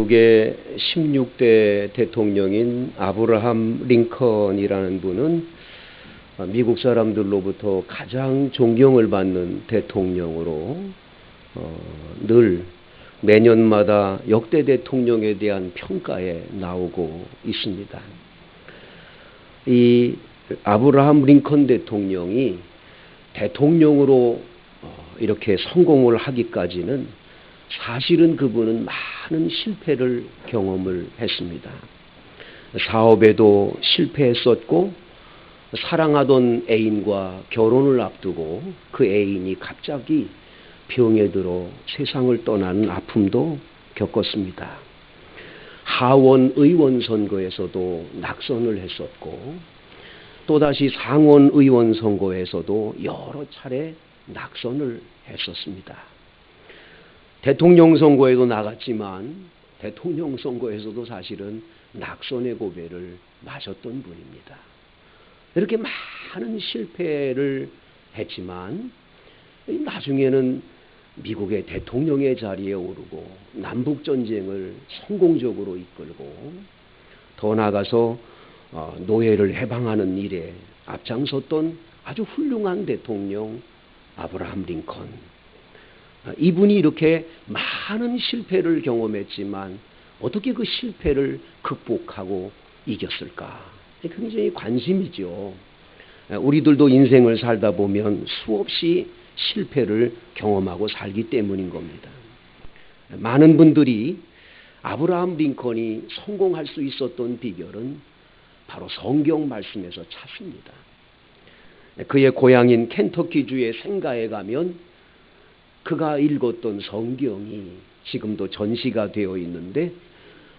미국의 16대 대통령인 아브라함 링컨이라는 분은 미국 사람들로부터 가장 존경을 받는 대통령으로 어, 늘 매년마다 역대 대통령에 대한 평가에 나오고 있습니다. 이 아브라함 링컨 대통령이 대통령으로 어, 이렇게 성공을 하기까지는 사실은 그분은 많은 실패를 경험을 했습니다. 사업에도 실패했었고 사랑하던 애인과 결혼을 앞두고 그 애인이 갑자기 병에 들어 세상을 떠나는 아픔도 겪었습니다. 하원 의원 선거에서도 낙선을 했었고 또다시 상원 의원 선거에서도 여러 차례 낙선을 했었습니다. 대통령 선거에도 나갔지만 대통령 선거에서도 사실은 낙선의 고배를 마셨던 분입니다. 이렇게 많은 실패를 했지만 나중에는 미국의 대통령의 자리에 오르고 남북 전쟁을 성공적으로 이끌고 더 나아가서 어, 노예를 해방하는 일에 앞장섰던 아주 훌륭한 대통령 아브라함 링컨. 어, 이분이 이렇게 많은 실패를 경험했지만 어떻게 그 실패를 극복하고 이겼을까? 굉장히 관심이죠. 어, 우리들도 인생을 살다 보면 수없이 실패를 경험하고 살기 때문인 겁니다. 많은 분들이 아브라함 링컨이 성공할 수 있었던 비결은 바로 성경 말씀에서 찾습니다. 그의 고향인 켄터키주의 생가에 가면 그가 읽었던 성경이 지금도 전시가 되어 있는데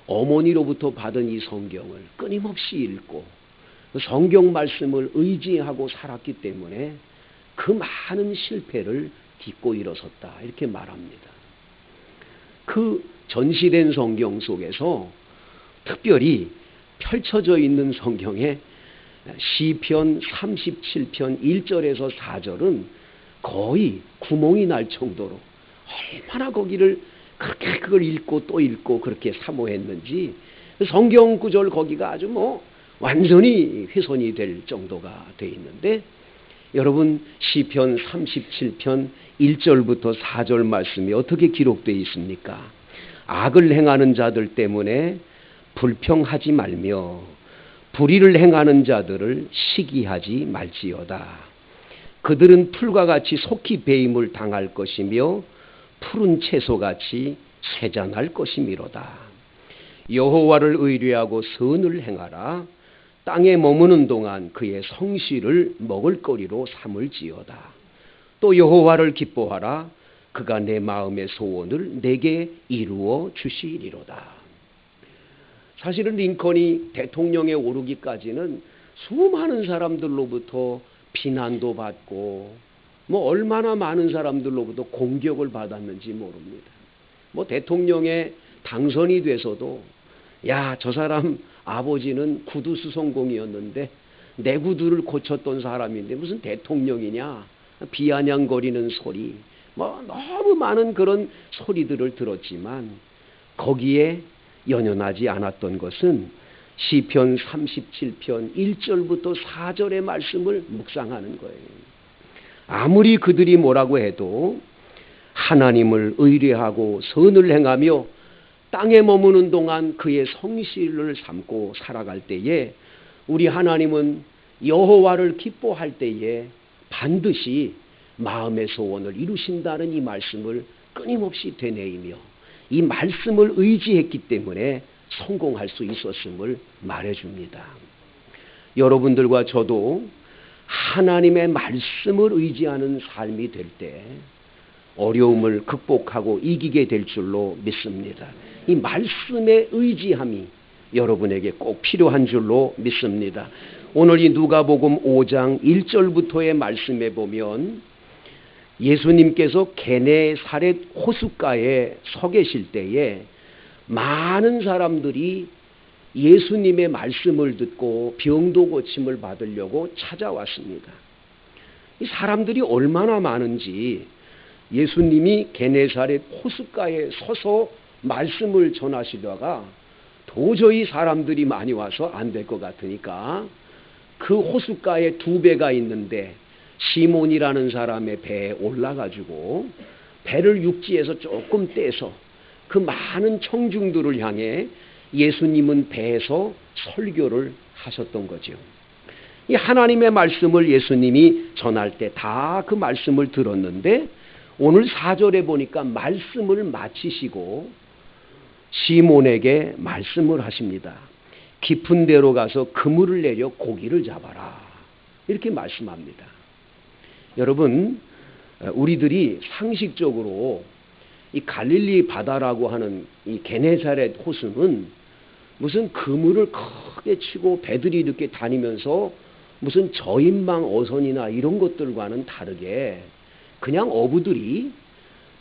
어머니로부터 받은 이 성경을 끊임없이 읽고 그 성경 말씀을 의지하고 살았기 때문에 그 많은 실패를 딛고 일어섰다 이렇게 말합니다. 그 전시된 성경 속에서 특별히 펼쳐져 있는 성경에 시편 37편 1절에서 4절은 거의 구멍이 날 정도로 얼마나 거기를 그렇게 그걸 읽고 또 읽고 그렇게 사모했는지 성경 구절 거기가 아주 뭐 완전히 훼손이 될 정도가 돼 있는데 여러분 시편 37편 1절부터 4절 말씀이 어떻게 기록되어 있습니까? 악을 행하는 자들 때문에 불평하지 말며 불의를 행하는 자들을 시기하지 말지어다. 그들은 풀과 같이 속히 배임을 당할 것이며 푸른 채소같이 세잔할 것이미로다. 여호와를 의뢰하고 선을 행하라. 땅에 머무는 동안 그의 성실을 먹을거리로 삼을지어다. 또 여호와를 기뻐하라. 그가 내 마음의 소원을 내게 이루어 주시리로다. 사실은 링컨이 대통령에 오르기까지는 수많은 사람들로부터 비난도 받고 뭐 얼마나 많은 사람들로부터 공격을 받았는지 모릅니다. 뭐 대통령에 당선이 돼서도 야, 저 사람 아버지는 구두 수성공이었는데 내 구두를 고쳤던 사람인데 무슨 대통령이냐? 비아냥거리는 소리. 뭐 너무 많은 그런 소리들을 들었지만 거기에 연연하지 않았던 것은 시편 37편 1절부터 4절의 말씀을 묵상하는 거예요. 아무리 그들이 뭐라고 해도 하나님을 의뢰하고 선을 행하며 땅에 머무는 동안 그의 성실을 삼고 살아갈 때에 우리 하나님은 여호와를 기뻐할 때에 반드시 마음의 소원을 이루신다는 이 말씀을 끊임없이 되뇌이며 이 말씀을 의지했기 때문에 성공할 수 있었음을 말해줍니다. 여러분들과 저도 하나님의 말씀을 의지하는 삶이 될 때 어려움을 극복하고 이기게 될 줄로 믿습니다. 이 말씀의 의지함이 여러분에게 꼭 필요한 줄로 믿습니다. 오늘 이 누가복음 5장 1절부터의 말씀에 보면 예수님께서 게네 사렛 호숫가에 서 계실 때에 많은 사람들이 예수님의 말씀을 듣고 병도 고침을 받으려고 찾아왔습니다. 이 사람들이 얼마나 많은지 예수님이 게네사렛 호숫가에 서서 말씀을 전하시다가 도저히 사람들이 많이 와서 안 될 것 같으니까 그 호숫가에 두 배가 있는데 시몬이라는 사람의 배에 올라가지고 배를 육지에서 조금 떼서 그 많은 청중들을 향해 예수님은 배에서 설교를 하셨던 거죠. 이 하나님의 말씀을 예수님이 전할 때 다 그 말씀을 들었는데 오늘 4절에 보니까 말씀을 마치시고 시몬에게 말씀을 하십니다. 깊은 데로 가서 그물을 내려 고기를 잡아라. 이렇게 말씀합니다. 여러분, 우리들이 상식적으로 이 갈릴리 바다라고 하는 이 게네사렛 호수는 무슨 그물을 크게 치고 배들이 이렇게 다니면서 무슨 저인망 어선이나 이런 것들과는 다르게 그냥 어부들이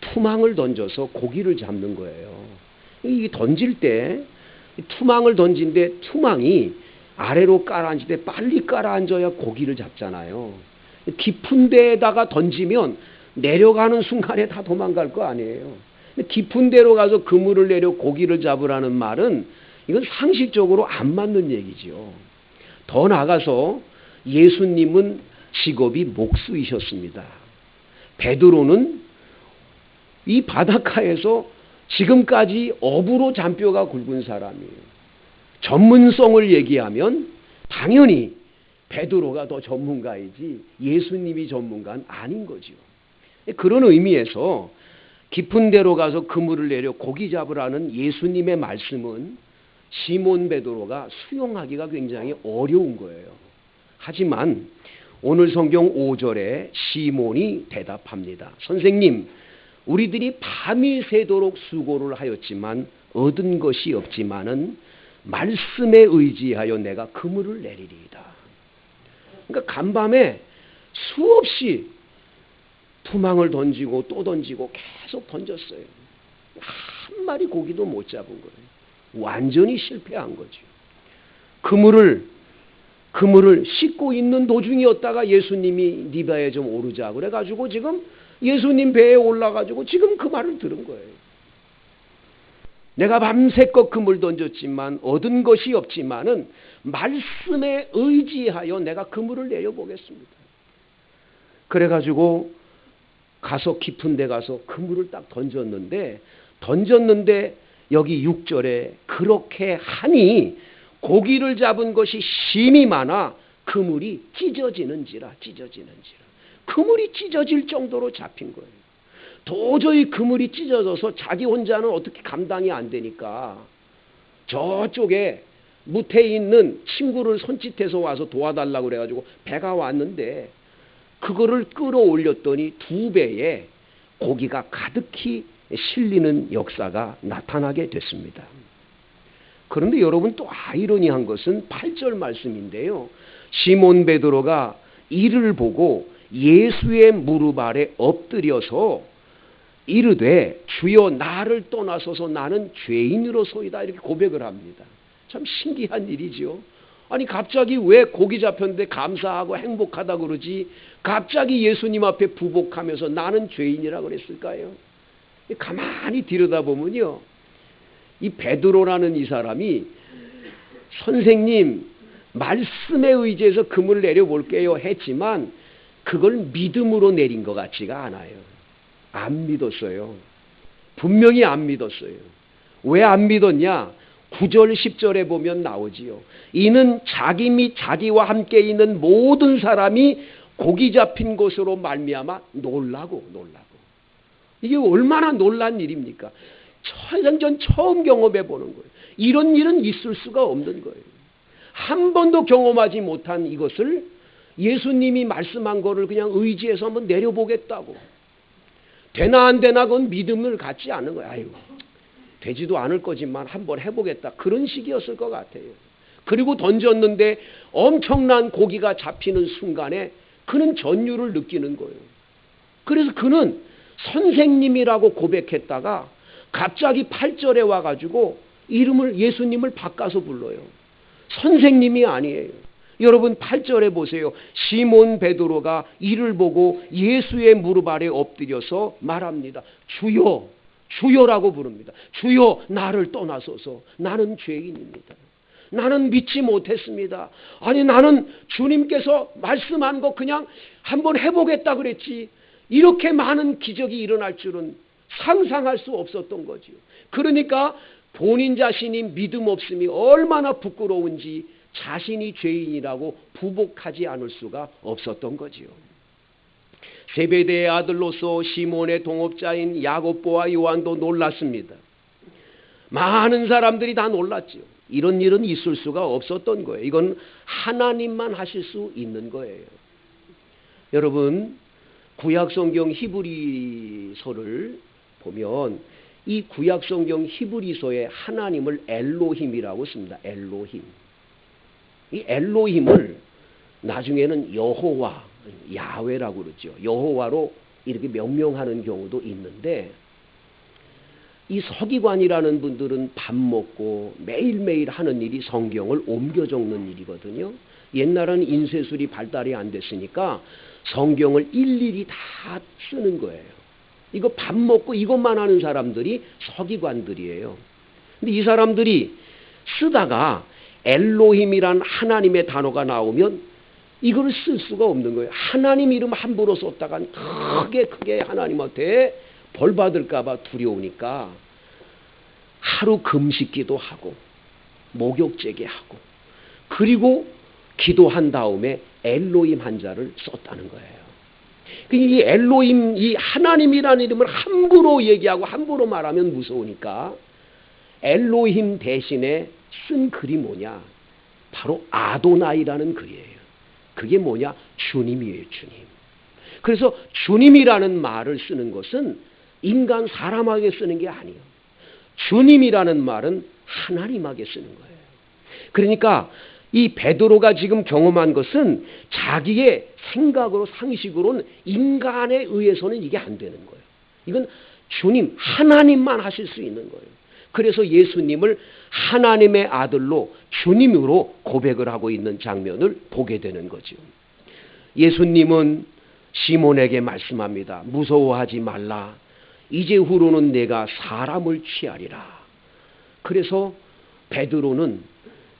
투망을 던져서 고기를 잡는 거예요. 이 던질 때 투망을 던진데 투망이 아래로 깔아앉을 때 빨리 깔아앉아야 고기를 잡잖아요. 깊은 데에다가 던지면 내려가는 순간에 다 도망갈 거 아니에요. 깊은 데로 가서 그물을 내려 고기를 잡으라는 말은 이건 상식적으로 안 맞는 얘기죠. 더 나가서 예수님은 직업이 목수이셨습니다. 베드로는 이 바닷가에서 지금까지 어부로 잔뼈가 굵은 사람이에요. 전문성을 얘기하면 당연히 베드로가 더 전문가이지 예수님이 전문가는 아닌 거죠. 그런 의미에서 깊은 데로 가서 그물을 내려 고기 잡으라는 예수님의 말씀은 시몬 베드로가 수용하기가 굉장히 어려운 거예요. 하지만 오늘 성경 5절에 시몬이 대답합니다. 선생님, 우리들이 밤이 새도록 수고를 하였지만 얻은 것이 없지만은 말씀에 의지하여 내가 그물을 내리리이다. 그러니까 간밤에 수없이 투망을 던지고 또 던지고 계속 던졌어요. 한 마리 고기도 못 잡은 거예요. 완전히 실패한 거죠. 그물을 그물을 씻고 있는 도중이었다가 예수님이 니바에 좀 오르자 그래가지고 지금 예수님 배에 올라가지고 지금 그 말을 들은 거예요. 내가 밤새껏 그물 던졌지만 얻은 것이 없지만은 말씀에 의지하여 내가 그물을 내려보겠습니다. 그래가지고 가서 깊은 데 가서 그물을 딱 던졌는데 던졌는데 여기 6절에 그렇게 하니 고기를 잡은 것이 심이 많아 그물이 찢어지는지라 찢어지는지라 그물이 찢어질 정도로 잡힌 거예요. 도저히 그물이 찢어져서 자기 혼자는 어떻게 감당이 안 되니까 저쪽에 무태 있는 친구를 손짓해서 와서 도와달라고 그래가지고 배가 왔는데 그거를 끌어올렸더니 두 배에 고기가 가득히 실리는 역사가 나타나게 됐습니다. 그런데 여러분 또 아이러니한 것은 8절 말씀인데요. 시몬 베드로가 이를 보고 예수의 무릎 아래 엎드려서 이르되 주여 나를 떠나서서 나는 죄인으로소이다 이렇게 고백을 합니다. 참 신기한 일이지요. 아니 갑자기 왜 고기 잡혔는데 감사하고 행복하다 그러지 갑자기 예수님 앞에 부복하면서 나는 죄인이라 그랬을까요? 가만히 들여다보면요. 이 베드로라는 이 사람이 선생님 말씀에 의지해서 금을 내려볼게요 했지만 그걸 믿음으로 내린 것 같지가 않아요. 안 믿었어요. 분명히 안 믿었어요. 왜 안 믿었냐? 9절 10절에 보면 나오지요. 이는 자기 및 자기와 함께 있는 모든 사람이 고기 잡힌 것으로 말미암아 놀라고 놀라고. 이게 얼마나 놀란 일입니까? 천생전 처음 경험해 보는 거예요. 이런 일은 있을 수가 없는 거예요. 한 번도 경험하지 못한 이것을 예수님이 말씀한 거를 그냥 의지해서 한번 내려보겠다고. 되나 안 되나 그건 믿음을 갖지 않은 거예요. 아이고, 되지도 않을 거지만 한번 해보겠다. 그런 식이었을 것 같아요. 그리고 던졌는데 엄청난 고기가 잡히는 순간에 그는 전율을 느끼는 거예요. 그래서 그는 선생님이라고 고백했다가 갑자기 8절에 와가지고 이름을 예수님을 바꿔서 불러요. 선생님이 아니에요. 여러분 8절에 보세요. 시몬 베드로가 이를 보고 예수의 무릎 아래 엎드려서 말합니다. 주여 주여라고 부릅니다. 주여 나를 떠나소서 나는 죄인입니다. 나는 믿지 못했습니다. 아니 나는 주님께서 말씀한 거 그냥 한번 해보겠다 그랬지. 이렇게 많은 기적이 일어날 줄은 상상할 수 없었던 거지요. 그러니까 본인 자신이 믿음 없음이 얼마나 부끄러운지 자신이 죄인이라고 부복하지 않을 수가 없었던 거지요. 세베대의 아들로서 시몬의 동업자인 야고보와 요한도 놀랐습니다. 많은 사람들이 다 놀랐죠. 이런 일은 있을 수가 없었던 거예요. 이건 하나님만 하실 수 있는 거예요. 여러분, 구약성경 히브리서를 보면 이 구약성경 히브리서에 하나님을 엘로힘이라고 씁니다. 엘로힘. 이 엘로힘을 나중에는 여호와, 야훼라고 그러죠. 여호와로 이렇게 명명하는 경우도 있는데 이 서기관이라는 분들은 밥 먹고 매일매일 하는 일이 성경을 옮겨 적는 일이거든요. 옛날에는 인쇄술이 발달이 안 됐으니까 성경을 일일이 다 쓰는 거예요. 이거 밥 먹고 이것만 하는 사람들이 서기관들이에요. 근데 이 사람들이 쓰다가 엘로힘이란 하나님의 단어가 나오면 이걸 쓸 수가 없는 거예요. 하나님 이름 함부로 썼다간 크게 크게 하나님한테 벌 받을까봐 두려우니까 하루 금식기도 하고 목욕제게 하고 그리고 기도한 다음에 엘로임 한자를 썼다는 거예요. 이 엘로임 이 하나님이라는 이름을 함부로 얘기하고 함부로 말하면 무서우니까 엘로힘 대신에 쓴 글이 뭐냐? 바로 아도나이라는 글이에요. 그게 뭐냐? 주님이에요, 주님. 그래서 주님이라는 말을 쓰는 것은 인간 사람에게 쓰는 게 아니에요. 주님이라는 말은 하나님에게 쓰는 거예요. 그러니까 이 베드로가 지금 경험한 것은 자기의 생각으로 상식으로는 인간에 의해서는 이게 안 되는 거예요. 이건 주님 하나님만 하실 수 있는 거예요. 그래서 예수님을 하나님의 아들로 주님으로 고백을 하고 있는 장면을 보게 되는 거죠. 예수님은 시몬에게 말씀합니다. 무서워하지 말라. 이제 후로는 내가 사람을 취하리라. 그래서 베드로는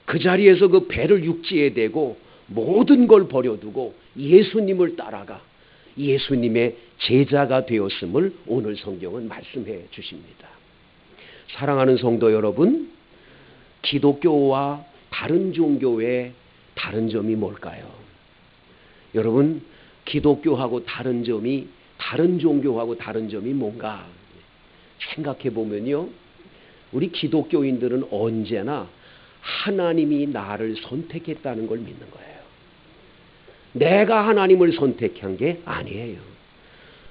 그 자리에서 그 배를 육지에 대고 모든 걸 버려두고 예수님을 따라가 예수님의 제자가 되었음을 오늘 성경은 말씀해 주십니다. 사랑하는 성도 여러분, 기독교와 다른 종교의 다른 점이 뭘까요? 여러분, 기독교하고 다른 점이 다른 종교하고 다른 점이 뭔가 생각해 보면요. 우리 기독교인들은 언제나 하나님이 나를 선택했다는 걸 믿는 거예요. 내가 하나님을 선택한 게 아니에요.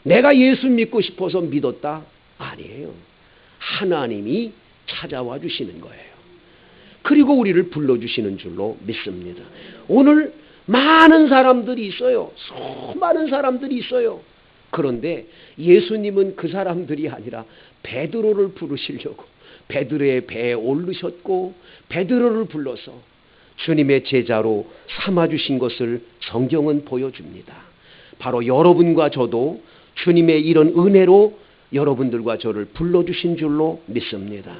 내가 예수 믿고 싶어서 믿었다? 아니에요. 하나님이 찾아와 주시는 거예요. 그리고 우리를 불러주시는 줄로 믿습니다. 오늘 많은 사람들이 있어요. 수많은 사람들이 있어요. 그런데 예수님은 그 사람들이 아니라 베드로를 부르시려고 베드로의 배에 오르셨고 베드로를 불러서 주님의 제자로 삼아 주신 것을 성경은 보여줍니다. 바로 여러분과 저도 주님의 이런 은혜로 여러분들과 저를 불러 주신 줄로 믿습니다.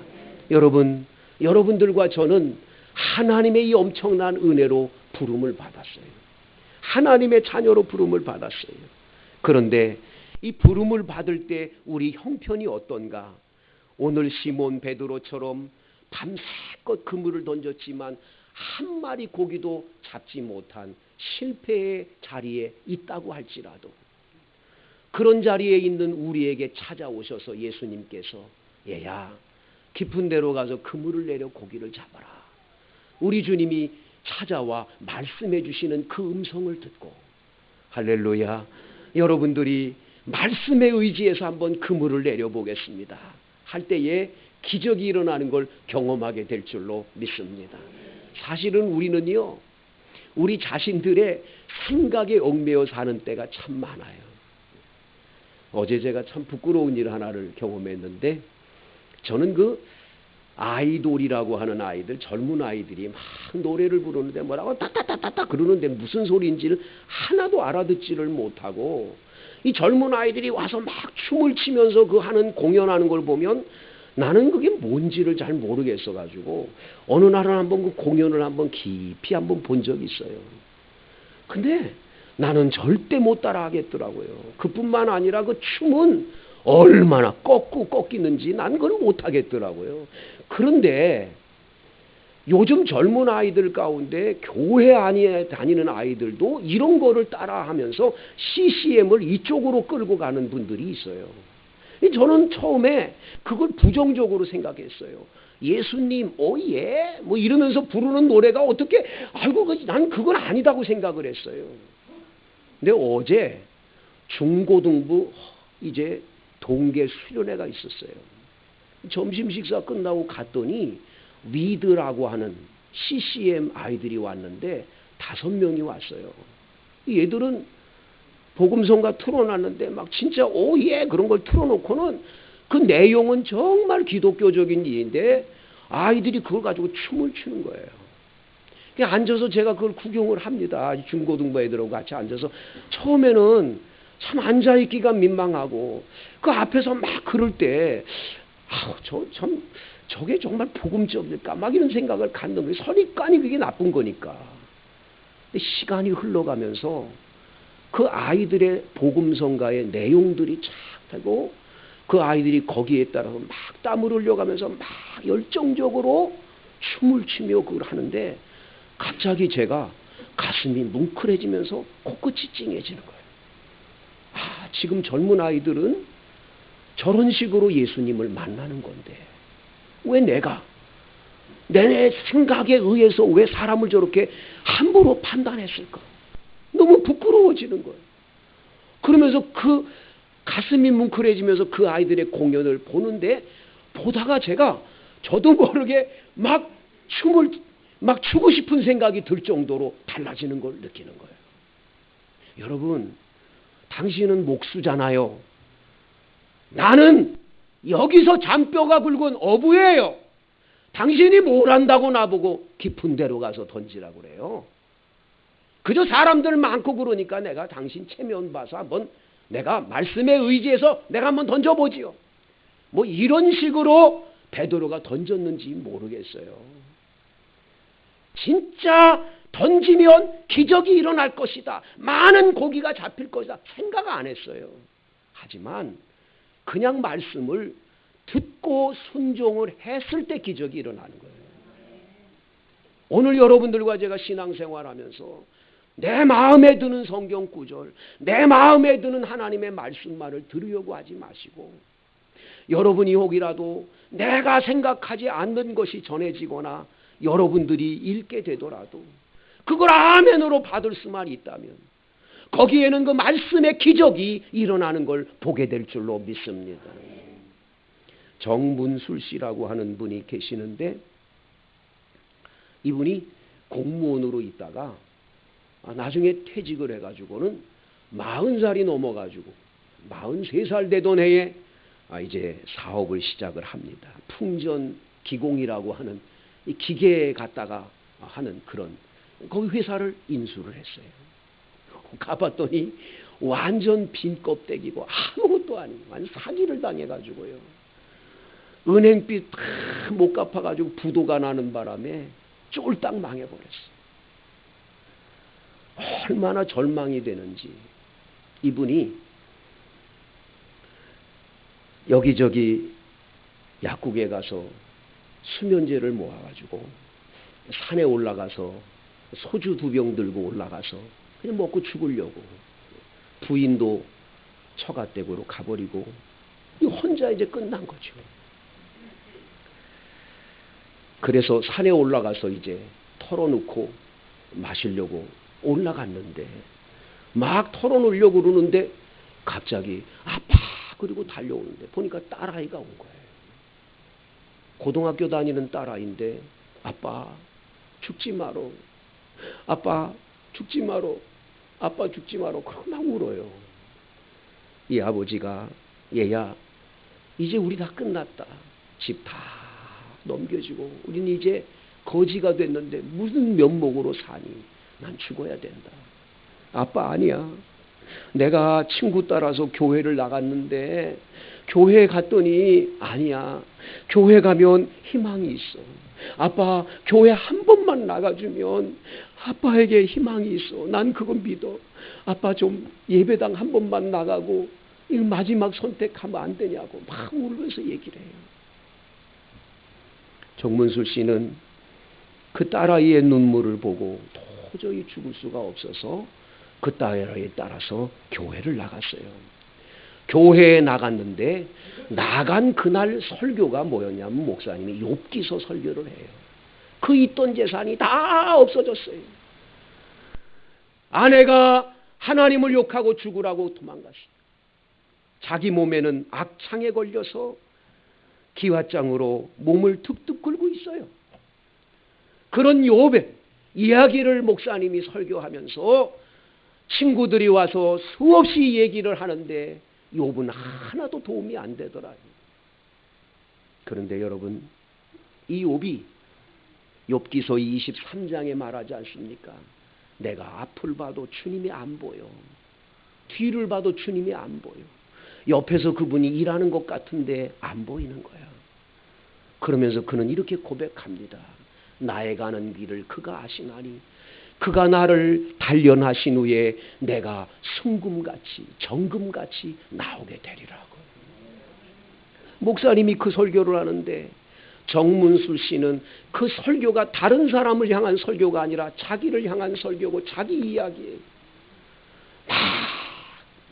여러분, 여러분들과 저는 하나님의 이 엄청난 은혜로 부름을 받았어요. 하나님의 자녀로 부름을 받았어요. 그런데 이 부름을 받을 때 우리 형편이 어떤가? 오늘 시몬 베드로처럼 밤새껏 그물을 던졌지만 한 마리 고기도 잡지 못한 실패의 자리에 있다고 할지라도 그런 자리에 있는 우리에게 찾아오셔서 예수님께서 얘야 깊은 데로 가서 그물을 내려 고기를 잡아라. 우리 주님이 찾아와 말씀해 주시는 그 음성을 듣고 할렐루야 여러분들이 말씀에 의지해서 한번 그물을 내려보겠습니다. 할 때에 기적이 일어나는 걸 경험하게 될 줄로 믿습니다. 사실은 우리는요, 우리 자신들의 생각에 얽매여 사는 때가 참 많아요. 어제 제가 참 부끄러운 일 하나를 경험했는데, 저는 그 아이돌이라고 하는 아이들, 젊은 아이들이 막 노래를 부르는데 뭐라고 따따따따따 그러는데 무슨 소리인지를 하나도 알아듣지를 못하고 이 젊은 아이들이 와서 막 춤을 치면서 그 하는 공연하는 걸 보면 나는 그게 뭔지를 잘 모르겠어 가지고 어느 날은 한번 그 공연을 한번 깊이 한번 본 적이 있어요. 근데 나는 절대 못 따라 하겠더라고요. 그뿐만 아니라 그 춤은 얼마나 꺾고 꺾이는지 난 그걸 못 하겠더라고요. 그런데 요즘 젊은 아이들 가운데 교회 안에 다니는 아이들도 이런 거를 따라 하면서 CCM을 이쪽으로 끌고 가는 분들이 있어요. 저는 처음에 그걸 부정적으로 생각했어요. 예수님, 오예, 뭐 이러면서 부르는 노래가 어떻게, 아이고, 그, 난 그건 아니다고 생각을 했어요. 근데 어제 중고등부 이제 동계 수련회가 있었어요. 점심 식사 끝나고 갔더니 위드라고 하는 CCM 아이들이 왔는데 다섯 명이 왔어요. 얘들은 복음성가 틀어놨는데 막 진짜 오예 그런 걸 틀어놓고는 그 내용은 정말 기독교적인 일인데 아이들이 그걸 가지고 춤을 추는 거예요. 앉아서 제가 그걸 구경을 합니다. 중고등부 애들하고 같이 앉아서 처음에는 참 앉아있기가 민망하고 그 앞에서 막 그럴 때 아우 저 참 저게 정말 복음적일까 막 이런 생각을 갖는 거예요. 선입관이 그게 나쁜 거니까. 시간이 흘러가면서 그 아이들의 복음성가의 내용들이 쫙 되고 그 아이들이 거기에 따라서 막 땀을 흘려가면서 막 열정적으로 춤을 추며 그걸 하는데 갑자기 제가 가슴이 뭉클해지면서 코끝이 찡해지는 거예요. 아, 지금 젊은 아이들은 저런 식으로 예수님을 만나는 건데 왜 내가 내 생각에 의해서 왜 사람을 저렇게 함부로 판단했을까? 너무 부끄러워지는 거예요. 그러면서 그 가슴이 뭉클해지면서 그 아이들의 공연을 보는데 보다가 제가 저도 모르게 막 춤을 막 추고 싶은 생각이 들 정도로 달라지는 걸 느끼는 거예요. 여러분, 당신은 목수잖아요. 나는 여기서 잔뼈가 굵은 어부예요. 당신이 뭘 한다고 나보고 깊은 데로 가서 던지라고 그래요. 그저 사람들 많고 그러니까 내가 당신 체면 봐서 한번 내가 말씀에 의지해서 내가 한번 던져보지요. 뭐 이런 식으로 베드로가 던졌는지 모르겠어요. 진짜 던지면 기적이 일어날 것이다. 많은 고기가 잡힐 것이다. 생각 안 했어요. 하지만 그냥 말씀을 듣고 순종을 했을 때 기적이 일어나는 거예요. 오늘 여러분들과 제가 신앙생활 하면서 내 마음에 드는 성경 구절, 내 마음에 드는 하나님의 말씀만을 들으려고 하지 마시고 여러분이 혹이라도 내가 생각하지 않는 것이 전해지거나 여러분들이 읽게 되더라도 그걸 아멘으로 받을 수만 있다면 거기에는 그 말씀의 기적이 일어나는 걸 보게 될 줄로 믿습니다. 정문술 씨라고 하는 분이 계시는데 이분이 공무원으로 있다가 나중에 퇴직을 해가지고는 마흔 살이 넘어가지고 마흔 세살 되던 해에 이제 사업을 시작을 합니다. 풍전 기공이라고 하는 이 기계에 갖다가 하는 그런 거기 회사를 인수를 했어요. 가봤더니 완전 빈 껍데기고 아무것도 아니고 완전 사기를 당해가지고요. 은행빚 못 갚아가지고 부도가 나는 바람에 쫄딱 망해버렸어요. 얼마나 절망이 되는지 이분이 여기저기 약국에 가서 수면제를 모아가지고 산에 올라가서 소주 두 병 들고 올라가서 그냥 먹고 죽으려고 부인도 처가댁으로 가버리고 혼자 이제 끝난 거죠. 그래서 산에 올라가서 이제 털어놓고 마시려고 올라갔는데 막 털어놓으려고 그러는데 갑자기 아파 그리고 달려오는데 보니까 딸아이가 온 거예요. 고등학교 다니는 딸아이인데 아빠 죽지 마로 아빠 죽지 마로 아빠 죽지 마로 그러고 막 울어요. 이 아버지가 얘야 이제 우리 다 끝났다. 집 다 넘겨지고 우리는 이제 거지가 됐는데 무슨 면목으로 사니? 난 죽어야 된다. 아빠 아니야. 내가 친구 따라서 교회를 나갔는데 교회 갔더니 아니야. 교회 가면 희망이 있어. 아빠 교회 한 번만 나가주면 아빠에게 희망이 있어. 난 그건 믿어. 아빠 좀 예배당 한 번만 나가고 이 마지막 선택하면 안 되냐고 막 울면서 얘기를 해요. 정문수 씨는 그 딸아이의 눈물을 보고 도저히 죽을 수가 없어서 그 딸아이에 따라서 교회를 나갔어요. 교회에 나갔는데 나간 그날 설교가 뭐였냐면 목사님이 욥기서 설교를 해요. 그 있던 재산이 다 없어졌어요. 아내가 하나님을 욕하고 죽으라고 도망갔어. 자기 몸에는 악창에 걸려서 기와장으로 몸을 툭툭 긁고 있어요. 그런 욥의 이야기를 목사님이 설교하면서 친구들이 와서 수없이 얘기를 하는데 욥은 하나도 도움이 안 되더라요. 그런데 여러분 이 욥이 욥기서 23장에 말하지 않습니까? 내가 앞을 봐도 주님이 안 보여. 뒤를 봐도 주님이 안 보여. 옆에서 그분이 일하는 것 같은데 안 보이는 거야. 그러면서 그는 이렇게 고백합니다. 나의 가는 길을 그가 아시나니 그가 나를 단련하신 후에 내가 순금같이 정금같이 나오게 되리라고. 목사님이 그 설교를 하는데 정문수 씨는 그 설교가 다른 사람을 향한 설교가 아니라 자기를 향한 설교고 자기 이야기예요. 막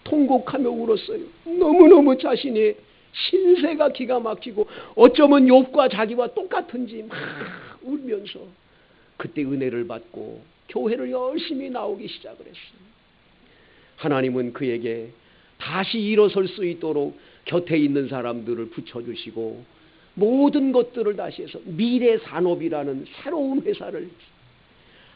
통곡하며 울었어요. 너무너무 자신의 신세가 기가 막히고 어쩌면 욥과 자기와 똑같은지 막 울면서 그때 은혜를 받고 교회를 열심히 나오기 시작을 했어요. 하나님은 그에게 다시 일어설 수 있도록 곁에 있는 사람들을 붙여주시고 모든 것들을 다시 해서 미래 산업이라는 새로운 회사를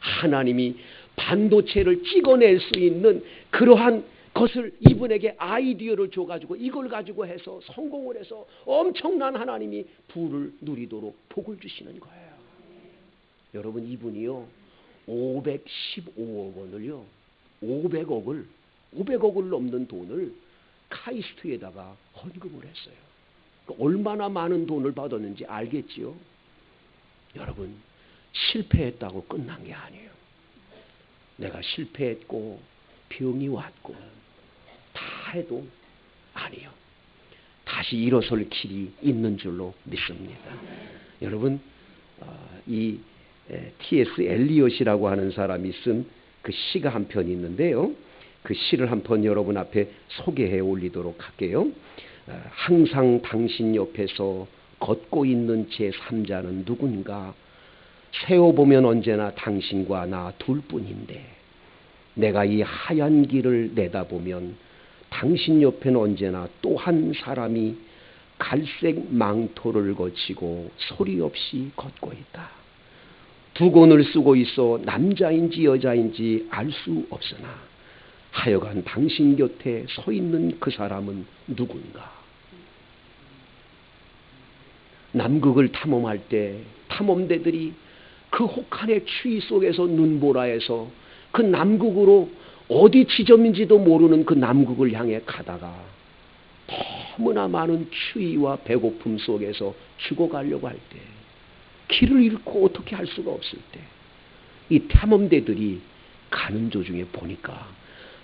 하나님이 반도체를 찍어낼 수 있는 그러한 것을 이분에게 아이디어를 줘가지고 이걸 가지고 해서 성공을 해서 엄청난 하나님이 부를 누리도록 복을 주시는 거예요. 여러분 이분이요 515억 원을요 500억을 500억을 넘는 돈을 카이스트에다가 헌금을 했어요. 그러니까 얼마나 많은 돈을 받았는지 알겠지요? 여러분 실패했다고 끝난 게 아니에요. 내가 실패했고 병이 왔고 다 해도 아니요. 다시 일어설 길이 있는 줄로 믿습니다. 여러분 어, 이 T.S. 엘리엇이라고 하는 사람이 쓴 그 시가 한편 있는데요. 그 시를 한 편 여러분 앞에 소개해 올리도록 할게요. 어, 항상 당신 옆에서 걷고 있는 제 3자는 누군가 세워보면 언제나 당신과 나 둘뿐인데 내가 이 하얀 길을 내다보면 당신 옆에는 언제나 또 한 사람이 갈색 망토를 거치고 소리 없이 걷고 있다. 두건을 쓰고 있어 남자인지 여자인지 알 수 없으나 하여간 당신 곁에 서 있는 그 사람은 누군가. 남극을 탐험할 때 탐험대들이 그 혹한의 추위 속에서 눈보라에서 그 남극으로 어디 지점인지도 모르는 그 남극을 향해 가다가 너무나 많은 추위와 배고픔 속에서 죽어가려고 할 때, 길을 잃고 어떻게 할 수가 없을 때, 이 탐험대들이 가는 도중에 보니까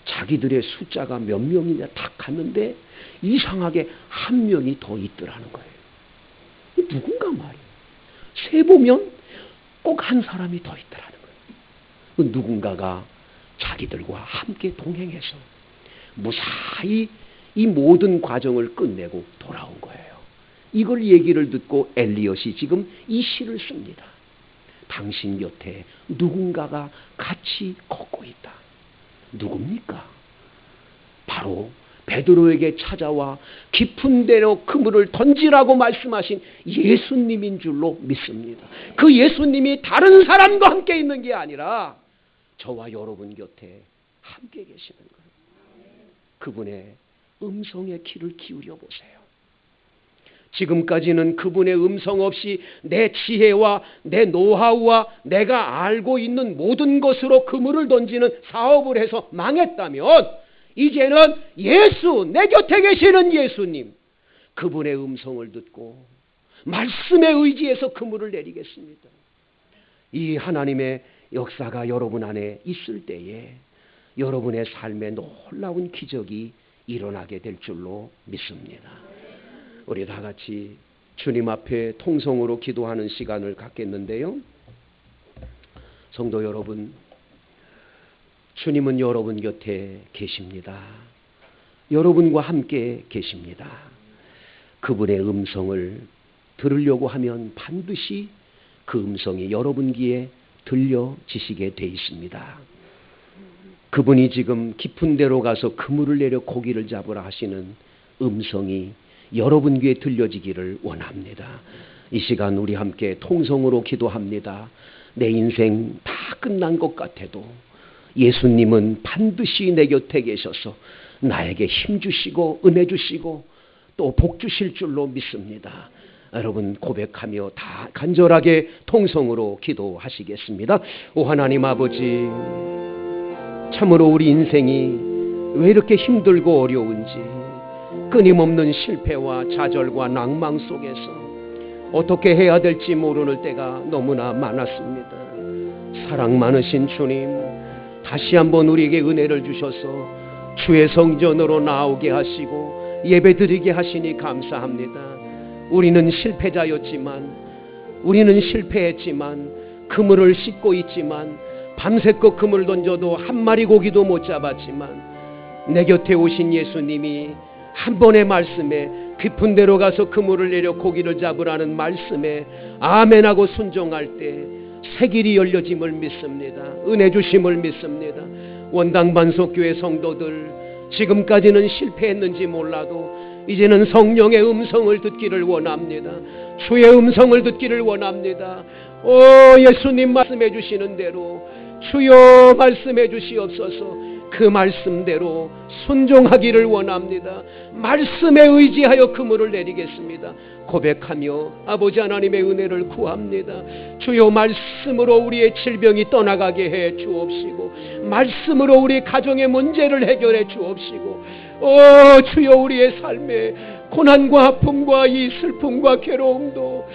자기들의 숫자가 몇 명이냐 딱 갔는데 이상하게 한 명이 더 있더라는 거예요. 누군가 말이에요. 세 보면 꼭 한 사람이 더 있더라는 거예요. 그 누군가가 자기들과 함께 동행해서 무사히 이 모든 과정을 끝내고 돌아온 거예요. 이걸 얘기를 듣고 엘리엇이 지금 이 시를 씁니다. 당신 곁에 누군가가 같이 걷고 있다. 누굽니까? 바로 베드로에게 찾아와 깊은 데로 그물을 던지라고 말씀하신 예수님인 줄로 믿습니다. 그 예수님이 다른 사람과 함께 있는 게 아니라 저와 여러분 곁에 함께 계시는 거예요. 그분의 음성의 귀를 기울여 보세요. 지금까지는 그분의 음성 없이 내 지혜와 내 노하우와 내가 알고 있는 모든 것으로 그물을 던지는 사업을 해서 망했다면 이제는 예수, 내 곁에 계시는 예수님, 그분의 음성을 듣고 말씀에 의지해서 그물을 내리겠습니다. 이 하나님의 역사가 여러분 안에 있을 때에 여러분의 삶에 놀라운 기적이 일어나게 될 줄로 믿습니다. 우리 다 같이 주님 앞에 통성으로 기도하는 시간을 갖겠는데요. 성도 여러분, 주님은 여러분 곁에 계십니다. 여러분과 함께 계십니다. 그분의 음성을 들으려고 하면 반드시 그 음성이 여러분 귀에 들려지시게 돼 있습니다. 그분이 지금 깊은 데로 가서 그물을 내려 고기를 잡으라 하시는 음성이 여러분 귀에 들려지기를 원합니다. 이 시간 우리 함께 통성으로 기도합니다. 내 인생 다 끝난 것 같아도 예수님은 반드시 내 곁에 계셔서 나에게 힘 주시고 은혜 주시고 또 복 주실 줄로 믿습니다. 여러분 고백하며 다 간절하게 통성으로 기도하시겠습니다. 오 하나님 아버지 참으로 우리 인생이 왜 이렇게 힘들고 어려운지 끊임없는 실패와 좌절과 낭망 속에서 어떻게 해야 될지 모르는 때가 너무나 많았습니다. 사랑 많으신 주님, 다시 한번 우리에게 은혜를 주셔서 주의 성전으로 나오게 하시고 예배 드리게 하시니 감사합니다. 우리는 실패자였지만, 우리는 실패했지만, 그물을 씻고 있지만, 밤새껏 그물 던져도 한 마리 고기도 못 잡았지만, 내 곁에 오신 예수님이 한 번의 말씀에 깊은 데로 가서 그물을 내려 고기를 잡으라는 말씀에 아멘하고 순종할 때 새 길이 열려짐을 믿습니다. 은혜 주심을 믿습니다. 원당 반석교회 성도들 지금까지는 실패했는지 몰라도 이제는 성령의 음성을 듣기를 원합니다. 주의 음성을 듣기를 원합니다. 오 예수님 말씀해 주시는 대로 주여 말씀해 주시옵소서. 그 말씀대로 순종하기를 원합니다. 말씀에 의지하여 그물을 내리겠습니다. 고백하며 아버지 하나님의 은혜를 구합니다. 주여 말씀으로 우리의 질병이 떠나가게 해 주옵시고 말씀으로 우리 가정의 문제를 해결해 주옵시고 오 주여 우리의 삶에 고난과 아픔과 이 슬픔과 괴로움도